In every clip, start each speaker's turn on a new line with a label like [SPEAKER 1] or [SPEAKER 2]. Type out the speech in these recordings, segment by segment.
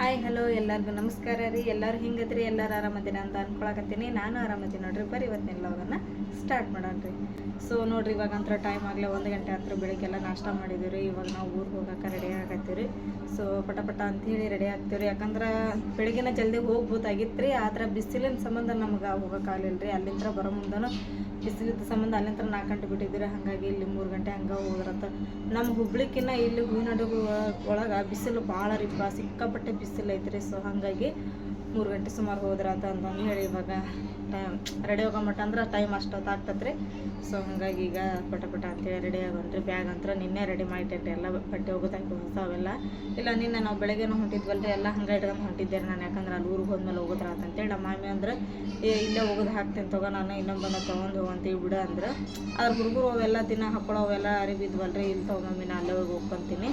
[SPEAKER 1] Hi hello ಎಲ್ಲರಿಗೂ ನಮಸ್ಕಾರ ರೀ. ಎಲ್ಲರೂ ಹಿಂಗದ್ರಿ? ಎಲ್ಲರೂ ಆರಾಮದಿನ ಅಂತ ಅನ್ಕೊಳಕತ್ತೀನಿ. ನಾನು ಆರಾಮದಿನ ನೋಡ್ರಿ. ಬರ್ರಿ ಇವತ್ತಿನ ಲೋಗನ್ನ ಸ್ಟಾರ್ಟ್ ಮಾಡೋಣ ರೀ. ಸೊ ನೋಡ್ರಿ, ಇವಾಗ ಅಂತರ ಟೈಮ್ ಆಗಲೇ ಒಂದು ಗಂಟೆ ಹತ್ರ ಬೆಳಿಗ್ಗೆಲ್ಲ ನಾಷ್ಟ ಮಾಡಿದ್ದೀವಿ ರೀ ಇವಾಗ ನಾವು ಊರಿಗೆ ಹೋಗಕ್ಕೆ ರೆಡಿ ಆಗತ್ತೀವಿ ರೀ ಸೊ ಪಟ ಪಟ ಅಂಥೇಳಿ ರೆಡಿ ಆಗ್ತೀವಿ ರೀ ಯಾಕಂದ್ರೆ ಬೆಳಗ್ಗೆನ ಜಲ್ದಿ ಹೋಗ್ಬೋದಾಗಿತ್ತು ರೀ ಆದ್ರೆ ಬಿಸಿಲಿನ ಸಂಬಂಧ ನಮ್ಗೆ ಹೋಗೋಕ್ಕಾಗಲಿಲ್ಲ ರೀ ಅಲ್ಲಿಂದ ಬರೋ ಮುಂದನು ಬಿಸಿಲಿದ್ದ ಸಂಬಂಧ ಅಲ್ಲಿಂತ್ರ ನಾಲ್ಕು ಗಂಟೆ ಬಿಟ್ಟಿದ್ದೀರಿ? ಹಾಗಾಗಿ ಇಲ್ಲಿ ಮೂರು ಗಂಟೆ ಹಂಗೆ ಹೋದ್ರತ್ತ ನಮ್ಮ ಹುಬ್ಳಿಕ್ಕಿನ್ನ ಇಲ್ಲಿ ಹೂವಿನಡುಗು ಒಳಗೆ ಬಿಸಿಲು ಭಾಳ ರೀ ಸಿಕ್ಕಾಪಟ್ಟೆ ಬಿಸಿಲು ಐತ್ರಿ ಸೊ ಹಾಗಾಗಿ ಮೂರು ಗಂಟೆ ಸುಮಾರು ಹೋದ್ರ ಅಂತ ಅಂತಂದು ಹೇಳಿ, ಇವಾಗ ಟೈಮ್ ರೆಡಿ ಹೋಗೋ ಮಟ್ಟ ಅಂದ್ರೆ ಟೈಮ್ ಅಷ್ಟೊತ್ತು ಆಗ್ತತ್ರಿ. ಸೊ ಹಾಗಾಗಿ ಈಗ ಪಟ ಪಟ ಅಂತೇಳಿ ರೆಡಿ ಆಗೋನ್ರಿ ಬ್ಯಾಗ್ ಅಂತ ನಿನ್ನೆ ರೆಡಿ ಮಾಡಿಟ್ಟೆ ಎಲ್ಲ ಬಟ್ಟೆ ಹೋಗೋದಾಯ್ತು ಹೊಸ ಅವೆಲ್ಲ ಇಲ್ಲ, ನಿನ್ನೆ ನಾವು ಬೆಳಗ್ಗೆನೂ ಹೊಂಟಿದ್ವಲ್ರಿ. ಎಲ್ಲ ಹಂಗೆ ಇಟ್ಕೊಂಡು ಹೊಂಟಿದ್ದೆ ನಾನು. ಯಾಕಂದ್ರೆ ಅಲ್ಲಿ ಊರಿಗೆ ಹೋದ್ಮೇಲೆ ಹೋಗೋದ್ರ ಅಂತೇಳಿ, ನಮ್ಮ ಮಾಮಿ ಅಂದ್ರೆ, ಏ, ಇಲ್ಲೇ ಹೋಗೋದು ಹಾಕ್ತೀನಿ ತಗೋ ನಾನು ಇನ್ನೊಬ್ಬನ ತೊಗೊಂಡು ಹೋಗಂತೀವಿ ಬಿಡು ಅಂದ್ರೆ. ಅದ್ರ ಹುಡುಗರು ಅವೆಲ್ಲ ದಿನ ಹಾಕೊಳ್ಳೋ ಅವೆಲ್ಲ ಅರಿವಿದ್ವಲ್ರಿ. ಇಲ್ಲಿ ತೊಗೊಂಬಮ್ಮಿ ನಾನು ಅಲ್ಲೇ ಹೋಗಿ ಹೋಗ್ಕೊಂತೀನಿ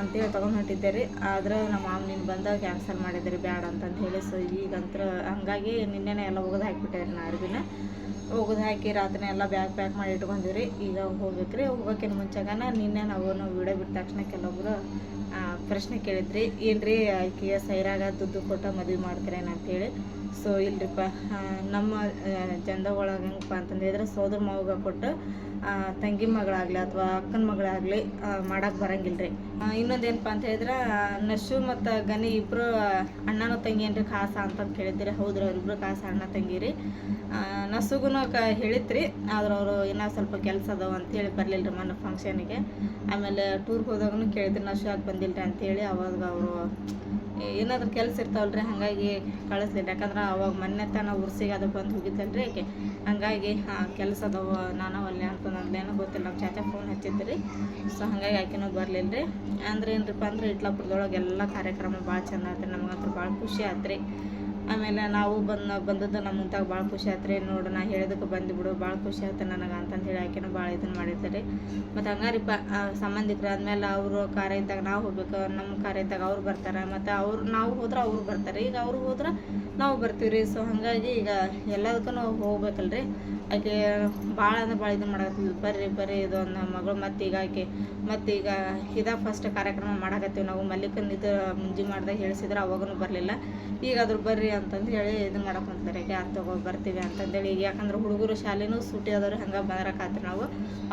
[SPEAKER 1] ಅಂತೇಳಿ ತೊಗೊಂಡು ಹೊಂಟಿದ್ದೆ ರೀ ಆದ್ರೆ ನಮ್ಮ ಮಾಮ ನೀನು ಬಂದಾಗ ಕ್ಯಾನ್ಸಲ್ ಮಾಡಿದ್ರಿ ಬ್ಯಾಡ ಅಂತಂದು ಹೇಳಿ. ಸೊ ಈಗಂತ್ರ ಹಂಗಾಗಿ ನಿನ್ನೆನೇ ಎಲ್ಲ ಒಗೆದು ಹಾಕಿಬಿಟ್ಟೆ ರೀ ನಾ ಅರ್ಬಿನ ಒಗೆದು ಹಾಕಿ ರಾತ್ರಿ ಎಲ್ಲ ಬ್ಯಾಗ್ ಪ್ಯಾಕ್ ಮಾಡಿ ಇಟ್ಕೊಂಡಿವಿ ರೀ ಈಗ ಹೋಗ್ಬೇಕು ರೀ ಹೋಗೋಕ್ಕಿಂತ ಮುಂಚೆಗಾನ ನಿನ್ನೆ ನಾವು ವಿಡಿಯೋ ಬಿಟ್ಟ ತಕ್ಷಣ ಕೆಲವೊಬ್ರು ಪ್ರಶ್ನೆ ಕೇಳಿದ್ರಿ. ಏನ್ರಿ ಆಕೆಯ ಸೈರಾಗ ದುಡ್ಡು ಕೊಟ್ಟು ಮದುವೆ ಅಂತೇಳಿ ಸೊ ಇಲ್ರಿಪ್ಪ ನಮ್ಮ ಜಂದ ಒಳಗೆ ಹೆಂಗಪ್ಪ ಅಂತಂದು ಹೇಳಿದ್ರೆ ಸೋದರ ಮಾವಗ ಕೊಟ್ಟು ತಂಗಿ ಮಗಳಾಗಲಿ ಅಥವಾ ಅಕ್ಕನ ಮಗಳಾಗಲಿ ಮಾಡಕ್ಕೆ ಬರಂಗಿಲ್ಲ ರೀ ಇನ್ನೊಂದೇನಪ್ಪ ಅಂತ ಹೇಳಿದ್ರೆ ನಶು ಮತ್ತು ಗನಿ ಇಬ್ಬರು ಅಣ್ಣನ ತಂಗಿ ಏನ್ರಿ ಖಾಸ ಅಂತಂದು ಕೇಳಿದ್ರಿ ಹೌದ್ರಿ ಅವರಿಬ್ರು ಖಾಸ ಅಣ್ಣ ತಂಗಿ ರೀ ನಸುಗೂ ಕ ಹೇಳಿತ್ರಿ, ಆದ್ರೆ ಅವರು ಇನ್ನೂ ಸ್ವಲ್ಪ ಕೆಲಸ ಅದಾವ ಅಂತೇಳಿ ಬರಲಿಲ್ಲ ರೀ ಮೊನ್ನೆ ಫಂಕ್ಷನಿಗೆ ಆಮೇಲೆ ಟೂರ್ಗೆ ಹೋದಾಗೂ ಕೇಳಿದ್ರಿ ನಶು ಯಾಕೆ ಬಂದಿಲ್ಲ ರೀ ಅಂತೇಳಿ, ಅವಾಗ ಅವರು ಏನಾದ್ರೂ ಕೆಲಸ ಇರ್ತಾವಲ್ರಿ, ಹಾಗಾಗಿ ಕಳಿಸ್ಲಿಲ್ಲ. ಯಾಕಂದ್ರೆ ಅವಾಗ ಮೊನ್ನೆ ತನ ಉರ್ಸಿಗೆ ಅದು ಬಂದು ರೀ ಆಕೆ ಹಂಗಾಗಿ ಕೆಲಸ ಅದಾವ, ನಾನು ಅಲ್ಲಿ ಅಂತ ನಂದೇನೋ ಗೊತ್ತಿಲ್ಲ. ನಮ್ಮ ಚಾಚಾ ಫೋನ್ ಹಚ್ಚಿದ್ರಿ. ಸೊ ಹಾಗಾಗಿ ಆಕೆನೂ ಬರಲಿಲ್ಲ ರೀ ಅಂದ್ರೆ ಏನ್ರಿಪ್ಪ ಅಂದ್ರೆ ಇಟ್ಲಾಪುರದೊಳಗೆ ಎಲ್ಲ ಕಾರ್ಯಕ್ರಮ ಭಾಳ ಚಂದ ಆತ್ರಿ ನಮಗಂತೂ ಭಾಳ ಖುಷಿ ಆತ್ರಿ. ಆಮೇಲೆ ನಾವು ಬಂದು, ಬಂದದ್ದು ನಮ್ಮ ಮುಂತಾಗ ಭಾಳ ಖುಷಿ ಆಯ್ತು ರೀ. ನೋಡು, ನಾ ಹೇಳಿದಕ್ಕೆ ಬಂದುಬಿಡು ಭಾಳ ಖುಷಿ ಆಯ್ತು ನನಗೆ ಅಂತಂದು ಹೇಳಿ ಆಕೆನೂ ಭಾಳ ಇದನ್ನು ಮಾಡಿರ್ತಾರೆ ಮತ್ತು ಹಂಗಾರಿಪ್ಪ ಸಂಬಂಧಿಕ್ರು ಸಂಬಂಧಿಕರು ಆದಮೇಲೆ ಅವರು ಕಾರ್ಯ ಇದ್ದಾಗ ನಾವು ಹೋಗ್ಬೇಕು ನಮ್ಮ ಕಾರ್ಯ ಇದ್ದಾಗ ಅವ್ರು ಬರ್ತಾರೆ. ಮತ್ತು ಅವ್ರು, ನಾವು ಹೋದ್ರೆ ಅವ್ರು ಬರ್ತಾರೆ. ಈಗ ಅವ್ರು ಹೋದ್ರೆ ನಾವು ಬರ್ತೀವಿ ರೀ ಸೊ ಹಾಗಾಗಿ ಈಗ ಎಲ್ಲದಕ್ಕೂ ಹೋಗ್ಬೇಕಲ್ರಿ. ಆಕೆ ಭಾಳ ಅಂದ್ರೆ ಭಾಳ ಇದು ಮಾಡಕತ್ತಿದ್ವಿ ಬರ್ರಿ ಬರ್ರಿ, ಇದು ಒಂದು ಮಗಳು ಮತ್ತು ಈಗ ಆಕೆ, ಮತ್ತು ಈಗ ಇದ ಫಸ್ಟ್ ಕಾರ್ಯಕ್ರಮ ಮಾಡಕತ್ತೀವಿ ನಾವು. ಮಲ್ಲಿಕನ್ ಇದು ಮುಂಜಿ ಮಾಡ್ದಾಗ ಹೇಳಿಸಿದ್ರೆ ಅವಾಗೂ ಬರಲಿಲ್ಲ. ಈಗ ಅದ್ರ ಬರ್ರಿ ಅಂತಂದು ಹೇಳಿ ಇದು ಮಾಡಕೊಂತಾರೆ ಯಾಕೆ ಅಂತ ತಗೋ ಬರ್ತೀವಿ ಅಂತಂದೇಳಿ. ಈಗ ಯಾಕಂದ್ರೆ ಹುಡುಗರು ಶಾಲೆನೂ ಸೂಟಿ ಆದವ್ರು ಹಂಗೆ ಬರಕಾತ್ರಿ ನಾವು.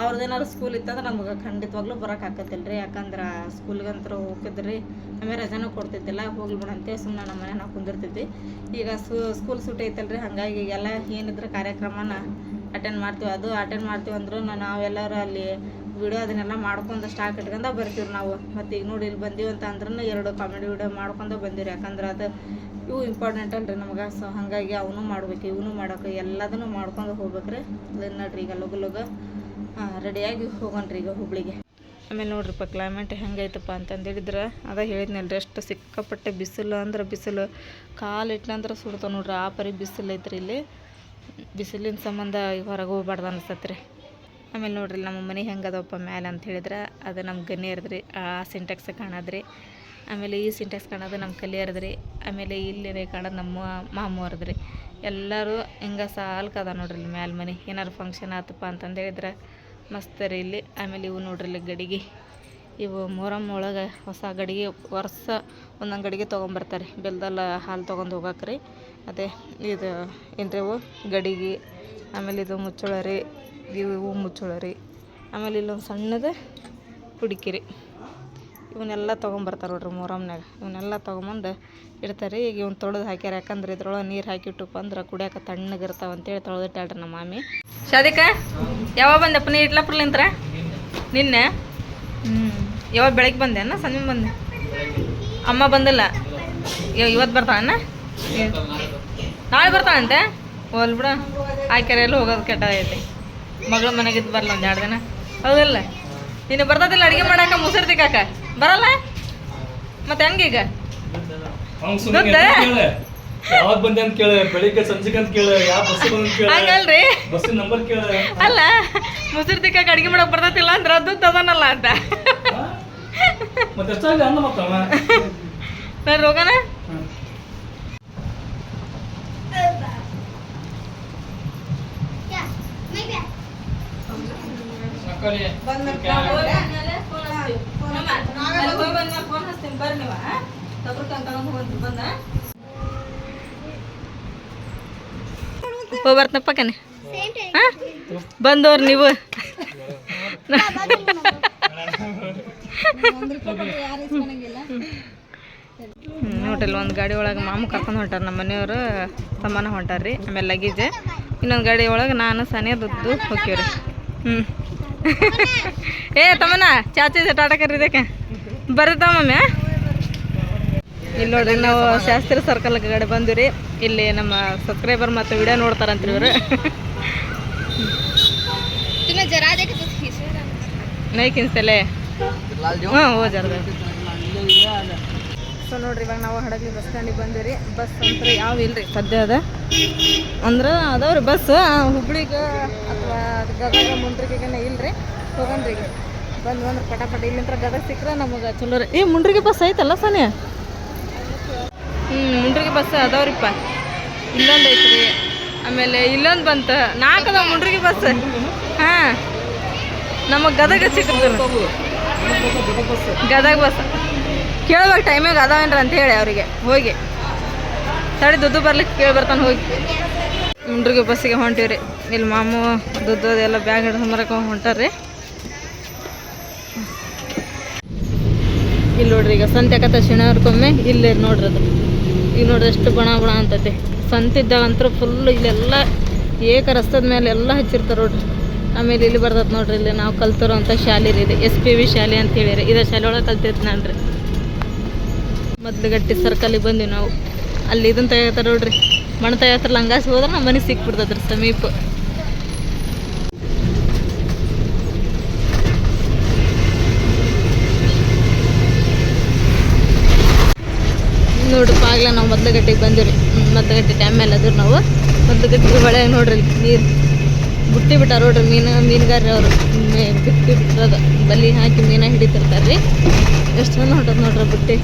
[SPEAKER 1] ಅವ್ರದ್ದೇನಾದ್ರು ಸ್ಕೂಲ್ ಇತ್ತಂದ್ರೆ ನಮ್ಗೆ ಖಂಡಿತವಾಗ್ಲೂ ಬರೋಕೆ ಆಕತ್ತಿಲ್ಲ ರೀ ಯಾಕಂದ್ರೆ ಸ್ಕೂಲ್ಗಂತ್ರ ಹೋಗಿದ್ರಿ ಆಮೇಲೆ ರಜಾನೂ ಕೊಡ್ತಿದ್ದಿಲ್ಲ. ಹೋಗ್ಲಿ ಬಿಡು ಅಂತೇಳಿ ಸುಮ್ಮನೆ ನಮ್ಮ ಮನೆ ನಾವು ಕುಂದಿರ್ತಿದ್ವಿ. ಈಗ ಸ್ಕೂಲ್ ಸೂಟಿ ಐತಲ್ರಿ. ಹಾಗಾಗಿ ಎಲ್ಲ ಏನಿದ್ರೆ ಕಾರ್ಯಕ್ರಮನ ಅಟೆಂಡ್ ಮಾಡ್ತೀವಿ, ಅದು ಅಟೆಂಡ್ ಮಾಡ್ತೀವಿ ಅಂದ್ರೂ ನಾವೆಲ್ಲರೂ ಅಲ್ಲಿ ವಿಡಿಯೋ ಅದನ್ನೆಲ್ಲ ಮಾಡ್ಕೊಂಡು ಸ್ಟಾಕ್ ಇಟ್ಕೊಂಡ ಬರ್ತೀವಿ ನಾವು. ಮತ್ತು ಈಗ ನೋಡಿ ಇಲ್ಲಿ ಬಂದೀವಿ ಅಂತ ಅಂದ್ರೂ ಎರಡು ಕಾಮಿಡಿ ವಿಡಿಯೋ ಮಾಡ್ಕೊಂಡು ಬಂದೀವಿ ಯಾಕಂದ್ರೆ ಅದು ಇವು ಇಂಪಾರ್ಟೆಂಟ್ ಅಲ್ರಿ ನಮ್ಗೆ. ಸೊ ಹಾಗಾಗಿ ಅವನು ಮಾಡ್ಬೇಕು, ಇವನು ಮಾಡೋಕೆ, ಎಲ್ಲದನ್ನು ಮಾಡ್ಕೊಂಡು ಹೋಗ್ಬೇಕ್ರಿ. ಅದನ್ನ ನೋಡ್ರಿ ಈಗ ಲಗು ಲಗು ರೆಡಿಯಾಗಿ ರೀ ಈಗ ಹುಬ್ಳಿಗೆ. ಆಮೇಲೆ ನೋಡ್ರಿಪ್ಪ ಕ್ಲೈಮೇಟ್ ಹೆಂಗೈತಪ್ಪ ಅಂತಂದು ಹೇಳಿದ್ರೆ ಅದ ರೀ ಎಷ್ಟು ಸಿಕ್ಕಾಪಟ್ಟೆ ಬಿಸಿಲು ಅಂದ್ರೆ ಬಿಸಿಲು, ಕಾಲು ಇಟ್ನಂದ್ರೆ ಸುಡ್ತಾವೆ ನೋಡ್ರಿ. ಆ ಪರಿ ಬಿಸಿಲು ಐತ್ರಿ ಇಲ್ಲಿ. ಬಿಸಿಲಿನ ಸಂಬಂಧ ಹೊರಗೆ ಹೋಗ್ಬಾರ್ದು ಅನಿಸ್ತತ್ರಿ ಆಮೇಲೆ ನೋಡ್ರಿ, ನಮ್ಮ ಮನೆ ಹೆಂಗೆ ಅದಪ್ಪ ಮ್ಯಾಲೆ ಅಂತ ಹೇಳಿದ್ರೆ, ಅದು ನಮ್ಮ ಗನಿ ಇರದ್ರಿ ಆ ಸಿಂಟೆಕ್ಸ್ ಕಾಣದ್ರಿ ಆಮೇಲೆ ಈ ಸಿಂಟೆಕ್ಸ್ ಕಾಣೋದು ನಮ್ಮ ಕಲಿ ಇರದ್ರಿ ಆಮೇಲೆ ಇಲ್ಲಿ ಕಾಣೋದು ನಮ್ಮ ಮಾಮು ಅರದ್ರಿ ಎಲ್ಲರೂ ಹಿಂಗೆ ಸಾಲ್ಕದ ನೋಡ್ರಿ ಇಲ್ಲಿ ಮ್ಯಾಲೆ ಮನೆ, ಏನಾರು ಫಂಕ್ಷನ್ ಆತಪ್ಪ ಅಂತಂದು ಹೇಳಿದ್ರೆ, ಮಸ್ತ್ ರೀ ಇಲ್ಲಿ. ಆಮೇಲೆ ಇವು ನೋಡ್ರಿ ಇಲ್ಲಿ ಗಡಿಗೆ, ಇವು ಮೊಹರಮ್ ಒಳಗೆ ಹೊಸ ಗಡಿಗೆ, ವರ್ಷ ಒಂದೊಂದು ಗಡಿಗೆ ತೊಗೊಂಬರ್ತಾರೆ ಬೆಲ್ದಲ್ಲ ಹಾಲು ತೊಗೊಂಡು ಹೋಗಕ್ಕೆ ರೀ. ಅದೇ, ಇದು ಏನ್ರಿ ಇವು ಗಡಿಗೆ, ಆಮೇಲೆ ಇದು ಮುಚ್ಚಳ ರೀ ಇವು ಮುಚ್ಚಳ ರೀ ಆಮೇಲೆ ಇಲ್ಲೊಂದು ಸಣ್ಣದು ಹುಡುಕಿರಿ ಇವನ್ನೆಲ್ಲ ತೊಗೊಂಬರ್ತಾರೆ ನೋಡ್ರಿ ಮೊರಮ್ನಾಗ ಇವನ್ನೆಲ್ಲ ತೊಗೊಂಬಂದು ಇಡ್ತಾರೆ. ಈಗ ಇವ್ನ ತೊಳೆದು ಹಾಕ್ಯಾರ, ಯಾಕಂದ್ರೆ ಇದ್ರೊಳಗೆ ನೀರು ಹಾಕಿಟ್ಟುಪ್ಪ ಅಂದ್ರೆ ಕುಡಿಯೋಕೆ ತಣ್ಣಗಿರ್ತಾವ ಅಂತೇಳಿ ತೊಳೆದಿಟ್ಟಾಳ್ರಿ ನಮ್ಮ ಮಾಮಿ. ಶಾದಿಕ, ಯಾವಾಗ ಬಂದಪ್ಪ ನೀ ಇಟ್ಲಪ್ರಲಿಂತ್ರ ನಿನ್ನೆ? ಹ್ಞೂ ಯಾವಾಗ ಬೆಳಗ್ಗೆ ಬಂದೆ ಸಂಜೆ ಬಂದೆ? ಅಮ್ಮ ಬಂದಿಲ್ಲ. ಇವ- ಇವತ್ತು ಬರ್ತಾಳಣ್ಣ ನಾಳೆ ಬರ್ತಾನಂತೆ? ಹೋಲ್ ಬಿಡ. ಆಕೆರೆ ಎಲ್ಲ ಹೋಗೋದು ಕೆಟ್ಟದೈತಿ. ಮಗಳ ಮನೆಗಿದ್ದು ಬರಲ್ಲ ಒಂದು ಎರಡು ದಿನ. ಹೌದಲ್ಲ? ನೀನು ಬರ್ತದಿಲ್ಲ ಅಡುಗೆ ಮಾಡಾಕ ಮುಸಿರ್ತಿ ಕಾಕ ಬರಲ್ಲ? ಮತ್ತೆ ಹೆಂಗೀಗ?
[SPEAKER 2] ಅವ್ನ್ ಸುಮ್ನೆ
[SPEAKER 1] ಗೊತ್ತಾ?
[SPEAKER 2] ಯಾವಾಗ ಬಂದೆ ಅಂತ ಕೇಳ ಬೆಳಿಗ್ಗೆ ಸಂಜೆಗೆ ಅಂತ ಕೇಳ ಯಾವ ಬಸ್ ಬಂದ ಅಂತ ಕೇಳ.
[SPEAKER 1] ಹಂಗಲ್ರಿ?
[SPEAKER 2] ಬಸ್ಸಿನ ನಂಬರ್ ಕೇಳ.
[SPEAKER 1] ಅಲ್ಲ ಮುಸುರು ತಿಕ್ಕಾಕ ಅಡುಗೆ ಮಾಡಕ್ ಬರ್ತತಿಲ್ಲ ಅಂದ್ರೆ ಅದು ತದನಲ್ಲ ಅಂತ.
[SPEAKER 2] ಹಾ? ಮತ್ತೆ ಎಷ್ಟಾಗಿದೆ ಅನ್ನ ಮತ್ತವ
[SPEAKER 1] ನಾನು ರೋಗನ ಫೋನ್ ಹಚ್ತೀನಿ. ಬರ್ರಿ ನೀವು ಕನೆ ಬಂದವ್ರು ನೋಡ್ರಿ ಒಂದು ಗಾಡಿ ಒಳಗೆ ಮಾಮು ಕರ್ಕೊಂಡು ಹೊಂಟಾರ ನಮ್ಮ ಮನೆಯವರು. ತಮ್ಮನ ಹೊಂಟಾರ್ರಿ. ಆಮೇಲೆ ಲಗೇಜ್. ಇನ್ನೊಂದು ಗಾಡಿ ಒಳಗೆ ನಾನು ಸನಿಯ ದುಡ್ಡು ಹೋಗ್ತೀವ್ರಿ ಹ್ಞೂ ಏ ತಮ್ಮನ ಚಾಚಿ ಟಾಟಾ ಕರೀದಕ್ಕೆ ಬರುತ್ತಾ ಮಮ್ಮಿ ಇಲ್ಲಿ ನೋಡ್ರಿ ನಾವು ಶಾಸ್ತ್ರಿ ಸರ್ಕಲ್ ಕಡೆ ಬಂದಿವ್ರಿ. ಇಲ್ಲಿ ನಮ್ಮ ಸಬ್ಸ್ಕ್ರೈಬರ್ ಮತ್ತು ವಿಡಿಯೋ ನೋಡ್ತಾರಂತ್ರಿ ಇವರು. ನೈ ಕಿನ್ಸಲೆ ಓ ಹೋ ಜರ್ದ ನೋಡ್ರಿ, ಇವಾಗ ನಾವು ಹಡಗಲಿ ಬಸ್ ಸ್ಟ್ಯಾಂಡಿಗೆ ಬಂದಿರಿ ಬಸ್ ಅಂತ ಯಾವ ಇಲ್ರಿ? ಸದ್ಯ ಅದ. ಅಂದ್ರೆ ಅದಾವ್ರಿ ಬಸ್ ಹುಬ್ಳಿಗೆ ಅಥವಾ ಗದಗ ಮುಂಡ್ರಿಗೆನ ಇಲ್ರಿ? ಹೋಗನ್ರಿ ಈಗ. ಬಂದು ಅಂದ್ರೆ ಪಟಾಪಟ ಇಲ್ಲಿಂದ ಗದಗ ಸಿಕ್ಕರೆ ನಮಗೆ ಚಲೋ ರೀ. ಈ ಮುಂಡ್ರಿಗೆ ಬಸ್ ಐತಲ್ಲ ಸನಿ ಹ್ಞೂ ಮುಂಡ್ರಿಗೆ ಬಸ್ ಅದಾವ್ರಿಪ್ಪ. ಇಲ್ಲೊಂದು ಐತ್ರಿ. ಆಮೇಲೆ ಇಲ್ಲೊಂದು ಬಂತು. ನಾಲ್ಕು ಅದಾವ ಮುಂಡ್ರಿಗೆ ಬಸ್ ಹಾಂ. ನಮಗೆ ಗದಗ ಸಿಕ್ಕಿದ್ರು ಗದಗ ಬಸ್. ಕೇಳ್ಬೇಕು ಟೈಮಿಗೆ ಅದಾವೇನ್ರ ಅಂತ ಹೇಳಿ ಅವರಿಗೆ. ಹೋಗಿ. ತಡಿ ದುಡ್ಡು ಬರ್ಲಿಕ್ಕೆ ಕೇಳಿ ಬರ್ತಾನೆ ಹೋಗಿ. ಮುಂಡ್ರಿಗೆ ಬಸ್ಸಿಗೆ ಹೊಂಟಿವ್ರಿ. ಇಲ್ಲಿ ಮಾಮು ದುದ್ದು ಅದೆಲ್ಲ ಬ್ಯಾಗ್ ಹೊಂಟಾರ ಹೊಂಟಾರ್ರಿ. ಇಲ್ಲಿ ನೋಡ್ರಿ, ಈಗ ಸಂತೆ ಆಕತ್ತ ಶನಿವಾರಕ್ಕೊಮ್ಮೆ ಇಲ್ಲಿ ನೋಡ್ರಿ ಅದು. ಈಗ ನೋಡ್ರಿ ಎಷ್ಟು ಬಣ ಬಣ ಅಂತೈತಿ. ಸಂತಿದ್ದಾಗಂತೂ ಫುಲ್ ಇಲ್ಲೆಲ್ಲ ಏಕ ರಸ್ತದ ಮೇಲೆ ಎಲ್ಲ ಹಚ್ಚಿರ್ತಾರೆ ನೋಡ್ರಿ. ಆಮೇಲೆ ಇಲ್ಲಿ ಬರ್ತದೆ ನೋಡ್ರಿ, ಇಲ್ಲಿ ನಾವು ಕಲ್ತಿರೋ ಅಂತ ಶಾಲೆ ಇದು. ಎಸ್ ಪಿ ವಿ ಶಾಲೆ ಅಂತ ಹೇಳಿರಿ. ಇದೇ ಶಾಲೆ ಒಳಗೆ ಕಲ್ತಿದ್ದು ನಾನು ರೀ ಮೊದ್ಲುಗಟ್ಟಿ ಸರ್ಕಲಿಗೆ ಬಂದ್ವಿ ನಾವು. ಅಲ್ಲಿ ಇದನ್ನು ತೆಗಿತಾರೆ ನೋಡ್ರಿ. ಮಣ್ಣು ತೆಗಿತಾರಲ್ಲ ಹಂಗಾಸಿ ಹೋದ್ರೆ ನಮ್ಮ ಮನೆಗೆ ಸಿಕ್ಬಿಡ್ತದ್ರಿ ಸಮೀಪ. ನೋಡ್ರಿ ಆಗ್ಲೇ ನಾವು ಮೊದ್ಲಗಟ್ಟಿಗೆ ಬಂದಿವ್ರಿ ಮೊದ್ಲಗಟ್ಟಿ ಡ್ಯಾಮ್ ಮೇಲೆ ಅದ್ರ ನಾವು. ಮೊದ್ಲಗಟ್ಟಿ ಬಳೆ ನೋಡ್ರಿ ನೀರು. ಬುಟ್ಟಿ ಬಿಟ್ಟಾರ ನೋಡ್ರಿ ಮೀನು ಮೀನುಗಾರರು ಅವರು. ಬಿಟ್ಟಿ ಬಿಟ್ಟಿರೋದ. ಬಲಿ ಹಾಕಿ ಮೀನ ಹಿಡಿತಿರ್ತಾರೆ ರೀ. ಎಷ್ಟು ಚಂದ ಹೊಂಟದ ನೋಡ್ರಿ ಬುಟ್ಟಿ.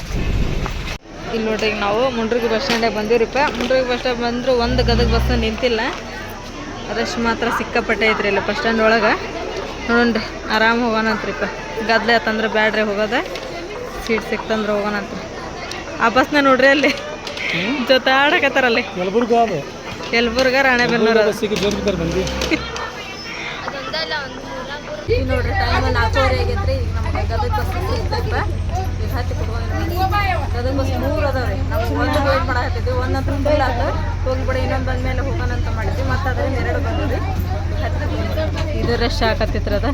[SPEAKER 1] ಇಲ್ಲಿ ನೋಡ್ರಿ ಈಗ ನಾವು ಮುಂಡ್ರಿಗೆ ಬಸ್ ಸ್ಟ್ಯಾಂಡಿಗೆ ಬಂದಿವ್ರಿಪ್ಪ ಮುಂಡ್ರಿಗೆ ಬಸ್ ಸ್ಟ್ಯಾಂಡ್ ಬಂದರೂ ಒಂದು ಗದಗ ಬಸ್ ನಿಂತಿಲ್ಲ. ಅದಷ್ಟು ಮಾತ್ರ ಸಿಕ್ಕಾಪಟ್ಟೆ ಐತ್ರಿ ಇಲ್ಲಿ ಬಸ್ ಸ್ಟ್ಯಾಂಡ್ ಒಳಗೆ. ನೋಡ್ರಿ ಆರಾಮ್ ಹೋಗೋಣಂತ್ರಿಪ್ಪ ಗದ್ಲೆ ಆತಂದ್ರೆ ಬ್ಯಾಡ್ರಿ ಹೋಗೋದ. ಸೀಟ್ ಸಿಕ್ತಂದ್ರೆ ಹೋಗೋಣಂತ್ರಿ. ಆ ಬಸ್ನ ನೋಡ್ರಿ ಅಲ್ಲಿ. ಜೊತೆ ಆಡಕತ್ತಾರಲ್ಲಿ
[SPEAKER 2] ಯಲಬುರ್ಗ
[SPEAKER 1] ರಾಣೆಬೆನ್ನೂರು ಅದು.
[SPEAKER 2] ಬಸ್ಸಿಗೆ ಜೋರ್ಗಿದ್ದಾರೆ ಬಂದು
[SPEAKER 1] ಈಗ ನೋಡ್ರಿ ಟೈಮ್ ನಾಲ್ಕೂವರೆ ಆಗೈತ್ರಿ. ಈಗ ನಮಗೆ ಗದಗ ಬಸ್ ಸಿಗ್ತೈತ ಈಗ ಹತ್ತಿ ಕುತ್ಕೊಂಡು ಗದಗ ಬಸ್ ಮೂರು ಅದಾವ್ರಿ ನಾವು ಒಂದು ವೇಟ್ ಮಾಡಕತ್ತಿದ್ವಿ ಒಂದು ಹತ್ರ ಫುಲ್ ಆತು. ಹೋಗ್ಬಿಡಿ ಇನ್ನೊಂದು ಬಂದ್ಮೇಲೆ ಹೋಗೋಣ ಅಂತ ಮಾಡಿದ್ವಿ. ಮತ್ತೆ ಅದರಿಂದ ಎರಡು ಬಂದ್ರಿ ಇದು ರಶ್ ಹಾಕತ್ತಿತ್ರ ಅದ.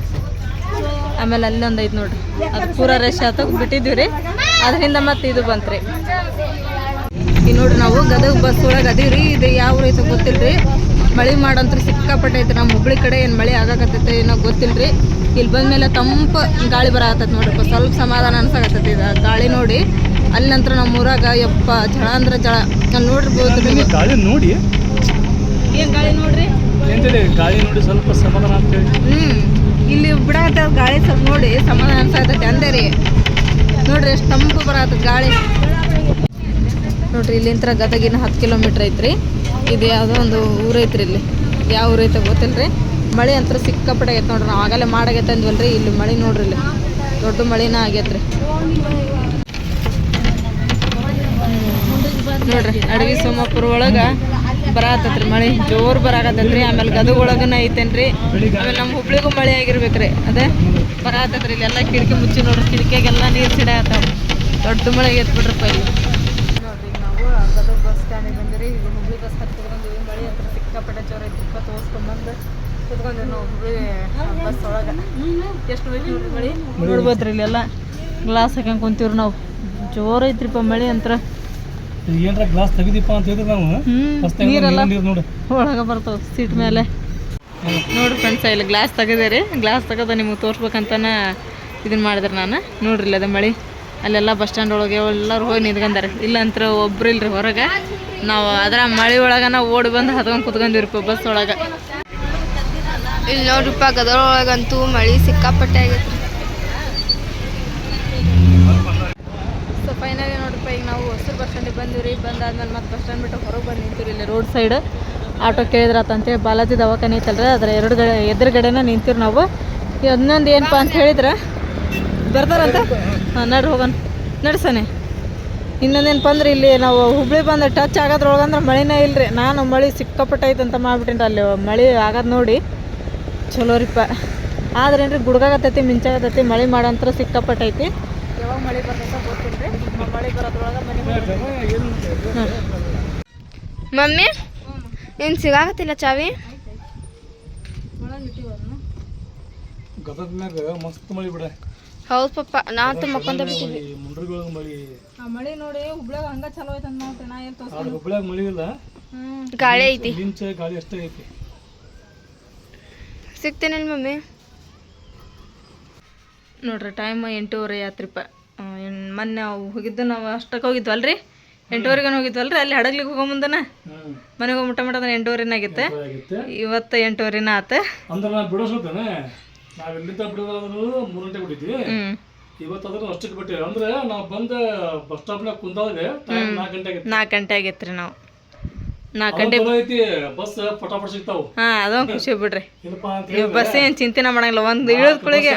[SPEAKER 1] ಆಮೇಲೆ ಅಲ್ಲೊಂದು ಐತೆ ನೋಡ್ರಿ. ಅದು ಪೂರ ರಶ್ ಆತ ಬಿಟ್ಟಿದ್ವಿ ರೀ. ಅದರಿಂದ ಮತ್ತೆ ಇದು ಬಂತ್ರಿ. ಈಗ ನೋಡ್ರಿ ನಾವು ಗದಗ ಬಸ್ ಒಳಗೆ ಅದೀವ್ರಿ. ಇದು ಯಾವ ರೀತಿ ಗೊತ್ತಿಲ್ಲ ಗೊತ್ತಿಲ್ರಿ. ಮಳೆ ಮಾಡಂತ್ರ ಸಿಕ್ಕಾಪಟ್ಟೆ ಐತೆ ನಮ್ಮ ಹುಬ್ಳಿ ಕಡೆ ಏನು ಮಳೆ ಆಗಾಕತ್ತೈತೆ ಏನೋ ಗೊತ್ತಿಲ್ರಿ. ಇಲ್ಲಿ ಬಂದ ಮೇಲೆ ತಂಪು ಗಾಳಿ ಬರಕತ್ತೈತೆ ನೋಡ್ರಿಪ್ಪ. ಸ್ವಲ್ಪ ಸಮಾಧಾನ ಅನ್ಸಾಕತ್ತೈತಿ ಇದು ಗಾಳಿ ನೋಡಿ. ಅಲ್ಲಿ ನಂತರ ನಮ್ಮ ಊರಾಗ ಯಪ್ಪ ಜಳ. ಅಂದ್ರೆ ಜಳ ಅಲ್ಲಿ ನೋಡಿರ್ಬೋದು
[SPEAKER 2] ಗಾಳಿ ನೋಡಿ.
[SPEAKER 1] ಏನು ಗಾಳಿ ನೋಡ್ರಿ?
[SPEAKER 2] ಗಾಳಿ ನೋಡಿ ಸ್ವಲ್ಪ ಸಮಾಧಾನ
[SPEAKER 1] ಹ್ಞೂ ಇಲ್ಲಿ ಬಿಡಾತ ಗಾಳಿ ಸ್ವಲ್ಪ ನೋಡಿ. ಸಮಾಧಾನ ಅನ್ಸಾಕತ್ತೈತಿ ಅಂದೆ ರೀ. ನೋಡ್ರಿ ಎಷ್ಟು ತಂಪು ಬರತ್ತದ ಗಾಳಿ. ನೋಡ್ರಿ ಇಲ್ಲಿಂತ್ರ ಗದಗಿನ ಹತ್ತು ಕಿಲೋಮೀಟ್ರ್ ಐತ್ರಿ. ಇದು ಯಾವುದೋ ಒಂದು ಊರೈತ್ರಿ ಇಲ್ಲಿ. ಯಾವ ಊರೈತೆ ಗೊತ್ತಿಲ್ರಿ. ಮಳೆ ಅಂತ ಸಿಕ್ಕಾಪಟ್ಟೆ ಆಗೈತೆ ನೋಡ್ರಿ ಆಗಲೇ ಮಾಡಾಗೈತೆ ಅಂದ್ವಲ್ರಿ ಇಲ್ಲಿ ಮಳೆ ನೋಡ್ರಿ ಇಲ್ಲಿ. ದೊಡ್ಡ ಮಳಿನ ಆಗೈತ್ರಿ. ನೋಡ್ರಿ, ಅಡವಿ ಸೋಮಾಪುರ ಒಳಗೆ ಬರಾತತ್ರಿ ಮಳೆ. ಜೋರು ಬರಾಕತ್ತೈತ್ರಿ. ಆಮೇಲೆ ಗದಗ ಒಳಗನ ಐತೇನ್ರಿ. ಆಮೇಲೆ ನಮ್ಮ ಹುಬ್ಳಿಗೂ ಮಳೆ ಆಗಿರ್ಬೇಕ್ರಿ. ಅದೇ ಬರಾತತ್ರಿ. ಇಲ್ಲೆಲ್ಲ ಕಿಟಕಿ ಮುಚ್ಚಿ ನೋಡ್ರಿ. ಕಿಟಕಿಯಾಗೆಲ್ಲ ನೀರು ಸಿಡಾತಾವ ದೊಡ್ಡ ಮಳೆ ಆಗೈತೆ ಬಿಡ್ರಪ್ಪ ಇಲ್ಲಿ ನೋಡ್ರಿ ನಾವು ಗದಗ ಬಸ್ ಸ್ಟ್ಯಾಂಡಿಗೆ ಬಂದಿರಿ ಈಗ ಹುಬ್ಳಿ ಬಸ್ ಹತ್ತಿ ಬಂದಿವಿ ಮಳೆ ಹತ್ರ ಸಿಕ್ಕಾಪಟ್ಟೆ ಜೋರ ಐತಿ ತೋರಿಸ್ಕೊಂಡ್ಬಂದು ನಾವು ಹುಬ್ಳಿ ಬಸ್ ಒಳಗೆ. ಎಷ್ಟು ಬೇಕು ಮಳೆ? ನೋಡ್ಬೋದ್ರಿ ಇಲ್ಲೆಲ್ಲ ಗ್ಲಾಸ್ ಹಾಕೊಂಡು ಕುಂತೀವ್ರಿ ನಾವು. ಜೋರ್ ಐತ್ರಿಪ್ಪ ಮಳೆ ಅಂತರ.
[SPEAKER 2] ಏನಾರ ಗ್ಲಾಸ್ ತೆಗಿದೀಪ ಅಂತ ಹೇಳಿದ್ರೆ ನಾವು.
[SPEAKER 1] ನೀರೆಲ್ಲ
[SPEAKER 2] ನೋಡಿ.
[SPEAKER 1] ಒಳಗೆ ಬರ್ತಾವ ಸೀಟ್ ಮೇಲೆ. ನೋಡ್ರಿ ಫ್ರೆಂಡ್ಸ್ ಇಲ್ಲಿ ಗ್ಲಾಸ್ ತೆಗೆದೆ ಗ್ಲಾಸ್ ತೆಗೆದ ನಿಮಗೆ ತೋರ್ಸ್ಬೇಕಂತನ ಇದನ್ನ ಮಾಡಿದ್ರೆ ನಾನು. ನೋಡ್ರಿ ಅದ ಮಳೆ. ಅಲ್ಲೆಲ್ಲ ಬಸ್ ಸ್ಟ್ಯಾಂಡ್ ಒಳಗೆ ಎಲ್ಲರೂ ಹೋಗಿ ನಿಂತ್ಕೊಂಡಾರೆ. ಇಲ್ಲಂತ್ರ ಒಬ್ರು ಇಲ್ರಿ ಹೊರಗೆ. ನಾವು ಅದರ ಮಳೆ ಒಳಗನ ಓಡಿ ಬಂದು ಹತ್ಕೊಂಡು ಕುತ್ಕೊಂಡಿರ್ಪ ಬಸ್ ಒಳಗೆ.
[SPEAKER 3] ಇಲ್ಲಿ ನೋಡ್ರಿಪ್ಪ ಗದಗ ಒಳಗಂತೂ ಮಳೆ ಸಿಕ್ಕಾಪಟ್ಟೆ ಆಗೈತೆ
[SPEAKER 1] ಸೊ ಫೈನಲಿ ನೋಡ್ರಿಪ್ಪ ಈಗ ನಾವು ಹೊಸೂರು ಬಸ್ ಸ್ಟ್ಯಾಂಡಿಗೆ ಬಂದಿವ್ರಿ. ಬಂದಾದ್ಮೇಲೆ ಮತ್ತೆ ಬಸ್ ಸ್ಟ್ಯಾಂಡ್ ಬಿಟ್ಟು ಹೊರಗೆ ಬಂದು ನಿಂತೀವಿ ಇಲ್ಲಿ ರೋಡ್ ಸೈಡ್. ಆಟೋ ಕೇಳಿದ್ರತ್ತಂತೆ ಬಾಲಾಜಿ ದವಾಖಾನೆ ಐತಲ್ರಿ ಅದ್ರ ಎರಡು ಎದುರುಗಡೆನ ನಿಂತೀವಿ ನಾವು. ಇನ್ನೊಂದು ಏನಪ್ಪ ಅಂತ ಹೇಳಿದ್ರೆ ಬರ್ತಾರಂತ ಹಾಂ ನಡ್ರಿ ಹೋಗೋಣ. ನಡ್ಸನೆ ಇನ್ನೊಂದೇನಪ್ಪ ಅಂದ್ರೆ ಇಲ್ಲಿ ನಾವು ಹುಬ್ಳಿ ಬಂದು ಟಚ್ ಆಗೋದ್ರೊಳಗಂದ್ರೆ ಮಳೆನೇ ಮಳಿನೇ ಇಲ್ರಿ. ನಾನು ಮಳೆ ಸಿಕ್ಕಾಪಟ್ಟೆ ಐತೆ ಅಂತ ಮಾಡ್ಬಿಟ್ಟಿನಿ ಅಲ್ಲಿ ಮಳೆ ಆಗೋದು ನೋಡಿ. ಚಲೋ ರೀಪ ಆದ್ರೆ ಏನ್ರಿ ಗುಡ್ಗಾಗತ್ತೈತಿ ಮಿಂಚಾಗತ್ತೈತಿ ಮಳೆ ಮಾಡಂತ್ರ ಸಿಕ್ಕಾಪಟ್ಟೈತಿ ಯಾವಾಗ ಮಳೆ ಬರ್ತೈತೆ ಗೊತ್ತಿಲ್ಲ ರೀ ಮಳೆ ಬರೋದ್ರೊಳಗೆ ಮನೆ
[SPEAKER 3] ಮಮ್ಮಿ ಏನು ಸಿಗಾಕತ್ತಿಲ್ಲ ಚಾವಿ?
[SPEAKER 2] ಗದಗ ಮ್ಯಾಗ ಮಸ್ತ್ ಮಳಿ ಬಿಡ.
[SPEAKER 3] ಹೌದು ಪಪ್ಪ ನಾವಂತೂ ತುಂಬ ಬಿಟ್ಟಿದ್ವಿ
[SPEAKER 2] ಮುಂಡ್ರಿಗಳ ಮಳಿ.
[SPEAKER 1] ಆ ಮಳೆ ನೋಡಿ ಹುಬ್ಳ್ಯಾಗ ಹಂಗ ಚಲೋ ಐತೆ ಅಂತ ನೋಡ್ರಿ ನಾ ಏನು
[SPEAKER 2] ಮಳಿ ಇಲ್ಲ
[SPEAKER 3] ಗಾಳಿ ಐತಿ.
[SPEAKER 2] ಲಿಂಚ ಗಾಳಿ ಅಷ್ಟೇ ಐತಿ.
[SPEAKER 3] ಸಿಗ್ತೇನಿಲ್ಲ ಮಮ್ಮಿ?
[SPEAKER 1] ನೋಡ್ರಿ ಟೈಮ್ ಎಂಟೂವರೆ ಆತ್ರಿಪ್ಪ ಮೊನ್ನೆ ನಾವು ಹೋಗಿದ್ದು ನಾವು ಅಷ್ಟಕ್ಕೆ ಹೋಗಿದ್ವಲ್ರಿ? ಎಂಟೂವರೆಗೆ ಹೋಗಿದ್ವಲ್ರಿ? ಅಲ್ಲಿ ಹಡಗ್ಲಿಗೆ ಹೋಗೋ ಮುಂದನ? ಮನೆಗೆ ಹೋಗಿ ಮುಟ್ಟ ಮುಟ್ಟದ ಎಂಟೂವರೆನಾಗಿತ್ತೆ
[SPEAKER 2] ಇವತ್ತ
[SPEAKER 1] ಇವತ್ತು ಎಂಟೂವರೆನ ಆತ.
[SPEAKER 2] ಅಂದ್ರೆ ನಾನು ಬಿಡಿಸ್ಬೇಕೇನೆ ನಾವ್ ಎಲ್ಲಿಂದ ಬಿಡೋದಾದ್ರು ಮೂರು ಗಂಟೆ ಬಿಟ್ಟಿದ್ವಿ. ಇವತ್ತಾದ್ರೂ ಅಷ್ಟಕ್ಕೆ ಬಿಟ್ಟಿವಿ. ಅಂದ್ರೆ ನಾವು ಬಂದ ಬಸ್ ಸ್ಟಾಪ್ನಾಗ ಕುಂದಾದ್ರೆ ಟೈಮ್ ನಾಲ್ಕು ಗಂಟೆ ಆಗಿತ್ತು
[SPEAKER 1] ನಾಲ್ಕು ಗಂಟೆ ಆಗೈತೆ ರೀ ನಾವು. ನಾಲ್ಕು ಗಂಟೆ
[SPEAKER 2] ಐತಿ ಬಸ್ ಫಟಾಫಟ್ ಸಿಗ್ತಾವು.
[SPEAKER 1] ಹಾ ಅದೊಂದು ಖುಷಿ ಬಿಡ್ರಿ. ನೀವು ಬಸ್ ಏನು ಚಿಂತೆನ ಮಾಡಂಗಿಲ್ಲ ಒಂದು ಇಳಿದ ಕುಳಿಗೆ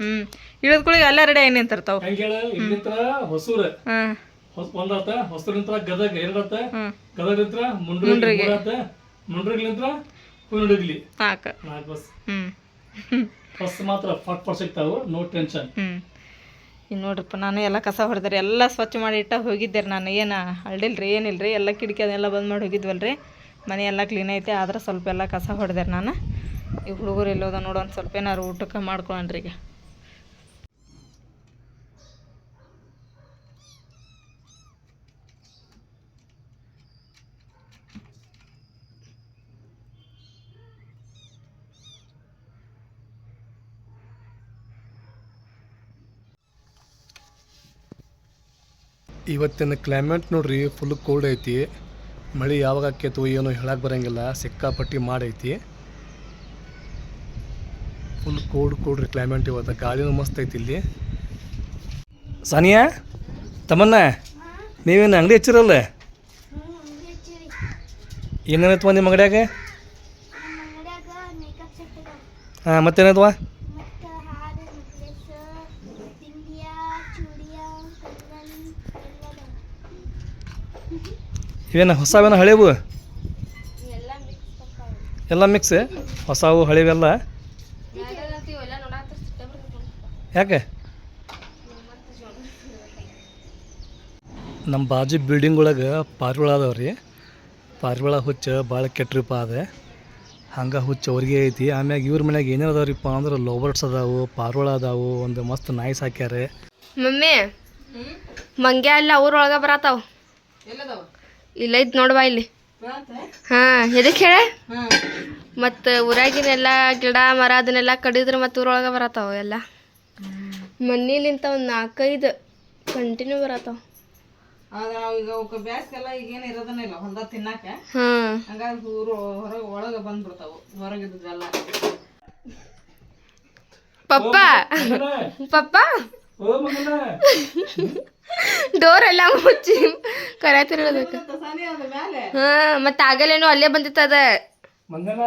[SPEAKER 1] ಹ್ಮ್. ಇಳಿದ ಕುಳಿಗೆ ಅಲ್ಲೇ ರೆಡಿ ಆಗಿ ನಿಂತಿರ್ತಾವ.
[SPEAKER 2] ಹೆಂಗೆ ಇಲ್ಲಿಂತ್ರ ಹೊಸೂರ. ಒಂದಾತ ಹೊಸೂರಿಂತ್ರ ಗದಗ ಎರಡತ್ತ ಮುಂಡ್ರಿಗೆ ಮುಂಡ್ರಿಗ್ಲಿಂತ್ರ ಕುನುಡಗ್ಲಿ
[SPEAKER 1] ನಾಲ್ಕು
[SPEAKER 2] ನಾಲ್ಕು ಬಸ್.
[SPEAKER 1] ಹ್ಞೂ
[SPEAKER 2] ಬಸ್ ಮಾತ್ರ ಫಾಟ್ ಫಾಟ್ ಸಿಗ್ತಾವು ನೋ ಟೆನ್ಷನ್
[SPEAKER 1] ನೋಡ್ರಪ್ಪ, ನಾನು ಎಲ್ಲ ಕಸ ಹೊಡೆದ್ರಿ, ಎಲ್ಲ ಸ್ವಚ್ಛ ಮಾಡಿ ಇಟ್ಟ ಹೋಗಿದ್ದೆ ರೀ ನಾನು, ಏನು ಹಳ್ಳಿಲ್ರಿ ಏನಿಲ್ಲರಿ ಎಲ್ಲ ಕಿಟಕಿ ಅದೆಲ್ಲ ಬಂದ್ ಮಾಡಿ ಹೋಗಿದ್ವಲ್ರಿ ಮನೆ ಎಲ್ಲ ಕ್ಲೀನ್ ಐತೆ, ಆದ್ರೆ ಸ್ವಲ್ಪ ಎಲ್ಲ ಕಸ ಹೊಡೆದೆ ನಾನು. ಈ ಹುಡುಗರು ಎಲ್ಲೋದ ನೋಡೋ, ಒಂದು ಸ್ವಲ್ಪ ಏನಾರು ಊಟಕ್ಕೆ ಮಾಡ್ಕೊಳ್ಳೋಣ್ರಿ ಈಗ.
[SPEAKER 2] ಇವತ್ತಿನ ಕ್ಲೈಮೇಟ್ ನೋಡ್ರಿ ಫುಲ್ ಕೋಲ್ಡ್ ಐತಿ. ಮಳೆ ಯಾವಾಗ ಆಕೈತು ಏನೋ ಹೇಳಕ್ಕೆ ಬರಂಗಿಲ್ಲ, ಸಿಕ್ಕಾಪಟ್ಟಿ ಮಾಡೈತಿ ಫುಲ್ ಕೋಲ್ಡ್ ಕೋಲ್ಡ್ ರೀ ಕ್ಲೈಮೇಟ್ ಇವತ್ತು, ಗಾಳಿನೂ ಮಸ್ತ್ ಐತಿ ಇಲ್ಲಿ. ಸಾನಿಯಾ ತಮ್ಮನ್ನ ನೀವೇನು ಅಂಗಡಿ ಹಚ್ಚಿರಲ್ಲ? ಏನೇನೈತವ ನಿಮ್ಮ ಅಂಗಡಿಯಾಗ? ಹಾಂ ಮತ್ತೇನೈತವ ಇವೇನು ಹೊಸವೇನ ಹಳೆವು? ಎಲ್ಲ ಮಿಕ್ಸ್ ಹೊಸವು ಹಳೆವೆಲ್ಲ? ಯಾಕೆ? ನಮ್ಮ ಬಾಜು ಬಿಲ್ಡಿಂಗ್ ಒಳಗೆ ಪಾರಿವಾಳ ಅದಾವ ರೀ ಪಾರಿವಾಳ ಹುಚ್ಚ ಭಾಳ ಕೆಟ್ಟ್ರಿಪ್ಪ ಅದ ಹಂಗೆ ಹುಚ್ಚ ಅವ್ರಿಗೆ ಐತಿ. ಆಮ್ಯಾಗ ಇವ್ರ ಮನ್ಯಾಗ ಏನೇನು ಅದಾವ್ರಿಪ್ಪ ಅಂದ್ರೆ ಲೋಬರ್ಟ್ಸ್ ಅದಾವು ಪಾರಿವಾಳ ಅದಾವು ಒಂದು ಮಸ್ತ್ ನಾಯಿ ಹಾಕ್ಯಾರ.
[SPEAKER 3] ಮಮ್ಮಿ ಮಂಗ್ಯ ಎಲ್ಲ ಊರೊಳಗೆ ಬರತಾವ
[SPEAKER 1] ಎಲ್ಲದವ
[SPEAKER 3] ಇಲ್ಲ ಐತ್ ನೋಡ್ವಾ ಇಲ್ಲಿ. ಹಾಂ ಎದಕ್ಕೆ ಹೇಳ?
[SPEAKER 1] ಹಾಂ.
[SPEAKER 3] ಮತ್ತು ಊರಾಗಿನೆಲ್ಲ ಗಿಡ ಮರ ಅದನ್ನೆಲ್ಲ ಕಡಿದ್ರೆ ಮತ್ತು ಊರೊಳಗೆ ಬರತಾವ ಎಲ್ಲ ಮನೇಲಿಂತ ಒಂದು ನಾಲ್ಕೈದು ಕಂಟಿನ್ಯೂ
[SPEAKER 1] ಆದ್ರೆ ನಾವು ಈಗ ಅವಕ್ಕೆ ಬ್ಯಾಸ್ಗೆಲ್ಲ ಈಗ ಏನು ಇರೋದನ್ನ ಇಲ್ಲ ಹೊಲ್ದಾಗ ತಿನ್ನಾಕ.
[SPEAKER 3] ಹಾಂ.
[SPEAKER 1] ಹಂಗಾಗಿ ಊರು ಹೊರಗೆ ಒಳಗೆ ಬಂದ್ಬಿಡ್ತಾವು ಹೊರಗಿದ್ದೆಲ್ಲ
[SPEAKER 3] ಪಪ್ಪ. ಪಪ್ಪ. ಡೋರ್ ಎಲ್ಲ ಮುಚ್ಚಿ. ಕರೆತಿರೋದಕ್ಕೆ. ಹಾಂ ಮತ್ತು ಆಗಲೇನು ಅಲ್ಲೇ ಬಂದಿತ್ತದ.
[SPEAKER 2] ಮಂಗನ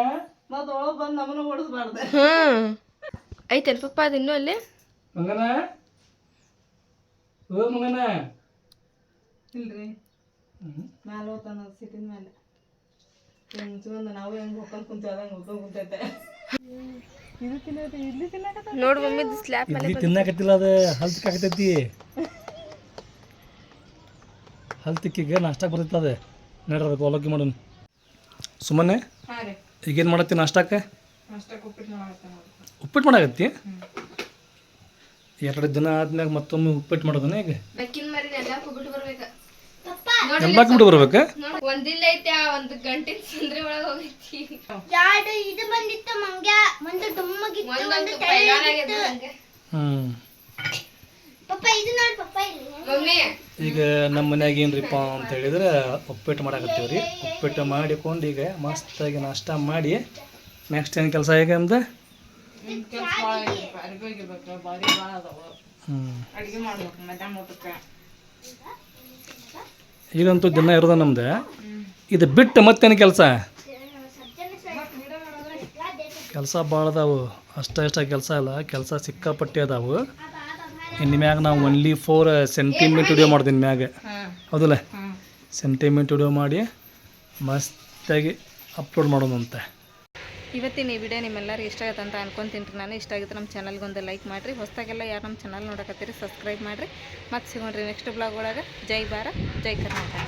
[SPEAKER 1] ಮತ್ತು ಒಳಗೆ ಬಂದು ನಮ್ಮನ್ನ ಓಡಿಸ್ಬಾರ್ದು.
[SPEAKER 3] ಹ್ಞೂ ಐತೇನು ಪಪ್ಪ ಅದು ಇನ್ನೂ ಅಲ್ಲೇ?
[SPEAKER 2] ಮಂಗನ? ಓ ಮಂಗನ.
[SPEAKER 1] ಇಲ್ರಿ. ಮ್ಯಾಲೆ ಹೋಗ್ತಾನ ಸಿಟಿನ ಮೇಲೆ ನಾವು ಹೆಂಗೆ ಹೋಗ್ಕೊಂಡು ಕುಂತೇವೆ ಹೋಗ್ಕೊಂಡು ಕುಂತೈತೆ.
[SPEAKER 3] ನೋಡು ಮಮ್ಮಿ ಸ್ಲ್ಯಾಪ್ ಮೇಲೆ
[SPEAKER 2] ತಿನ್ನಕತ್ತಿಲ್ಲ ಅದ ಅದು ಹಲ್ ತಿಕ್ಕಾಕತೈತಿ ಹಲ್ ತಿಕ್ಕಿಗೆ ನಾಷ್ಟಾಕ್ ಬರ್ತೈತೆ ಅದು ನಡ್ರಬೇಕು ಅವಲಕ್ಕಿ ಮಾಡೋಣ ಸುಮ್ಮನೆ ಈಗೇನು ಮಾಡತ್ತಿ ನಾಷ್ಟಾಕ್ಕೆ
[SPEAKER 1] ಉಪ್ಪಿಟ್ಟು
[SPEAKER 2] ಮಾಡಾಕತ್ತಿ? ಎರಡು ದಿನ ಆದ್ಮ್ಯಾಗ ಮತ್ತೊಮ್ಮೆ ಉಪ್ಪಿಟ್ಟು ಮಾಡೋದನ್ನ ಈಗ?
[SPEAKER 3] ಬೆಕ್ಕಿನ ಮರಿ ಎಲ್ಲ ಹೋಗ್ಬಿಟ್ಟು ಬರ್ಬೇಕು.
[SPEAKER 2] ಎಂಬಾಕ್ ಬಿಟ್ಟು ಬರ್ಬೇಕು?
[SPEAKER 3] ನೋಡು ಒಂದಿಲ್ಲ ಐತೆ ಆ ಒಂದು ಗಂಟೆ ಸಂದ್ರೆ ಒಳಗೆ ಹೋಗೈತಿ.
[SPEAKER 4] ಎರಡು ಇದು ಬಂದಿತ್ತು ಮಂಗ್ಯ. ಒಂದು ಡುಮ್ಮಗಿತ್ತು ಒಂದು
[SPEAKER 3] ಒಂದಂತೂ
[SPEAKER 2] ಈಗ ನಮ್ಮ ಮನ್ಯಾಗ ಏನ್ರಿಪ್ಪ ಅಂತ ಹೇಳಿದ್ರೆ ಉಪ್ಪಿಟ್ಟು ಮಾಡಾಕತ್ತೀವಿ ರೀ ಉಪ್ಪಿಟ್ಟು ಮಾಡಿಕೊಂಡು ಈಗ ಮಸ್ತಾಗಿ ನಾಷ್ಟ ಮಾಡಿ ನೆಕ್ಸ್ಟ್ ಏನು ಕೆಲಸ ಈಗ ನಮ್ದು? ಈಗಂತೂ ದಿನ ಇರೋದ ನಮ್ದು. ಇದು ಬಿಟ್ಟು ಮತ್ತೇನು ಕೆಲಸ? ಕೆಲಸ ಭಾಳ ಅದಾವು. ಅಷ್ಟ ಇಷ್ಟ ಕೆಲಸ ಇಲ್ಲ. ಕೆಲಸ ಸಿಕ್ಕಾಪಟ್ಟೆ ಅದಾವು. ಇನ್ನು ಮ್ಯಾಗ ನಾವು ಒನ್ಲಿ ಫೋರ್ ಸೆಂಟಿಮೀಟ್ ವಿಡಿಯೋ ಮಾಡ್ತೀನಿ ಮ್ಯಾಗ. ಹೌದಲ್ಲ?
[SPEAKER 1] ಸೆಂಟಿಮೀಟರ್
[SPEAKER 2] ಸೆಂಟಿಮೀಟ್ ವಿಡಿಯೋ ಮಾಡಿ ಮಸ್ತಾಗಿ ಅಪ್ಲೋಡ್ ಮಾಡೋಣಂತ.
[SPEAKER 1] ಇವತ್ತಿನ ಈ ವಿಡಿಯೋ ನಿಮ್ಮೆಲ್ಲರಿಗೂ ಇಷ್ಟ ಆಗುತ್ತೆ ಅಂತ ಅನ್ಕೊಂತೀನಿ ನಾನು ಇಷ್ಟ ಆಗಿತ್ತು ನಮ್ಮ ಚಾನಲ್ಗೆ ಒಂದು ಲೈಕ್ ಮಾಡಿರಿ. ಹೊಸದಾಗೆಲ್ಲ ಯಾರು ನಮ್ಮ ಚಾನಲ್ ನೋಡಕತ್ತೀರಿ ಸಬ್ಸ್ಕ್ರೈಬ್ ಮಾಡಿರಿ. ಮತ್ತೆ ಸಿಗೋಣ್ರಿ ನೆಕ್ಸ್ಟ್ ಬ್ಲಾಗ್ ಒಳಗೆ. ಜೈ ಭಾರತ್ ಜೈ ಕರ್ನಾಟಕ.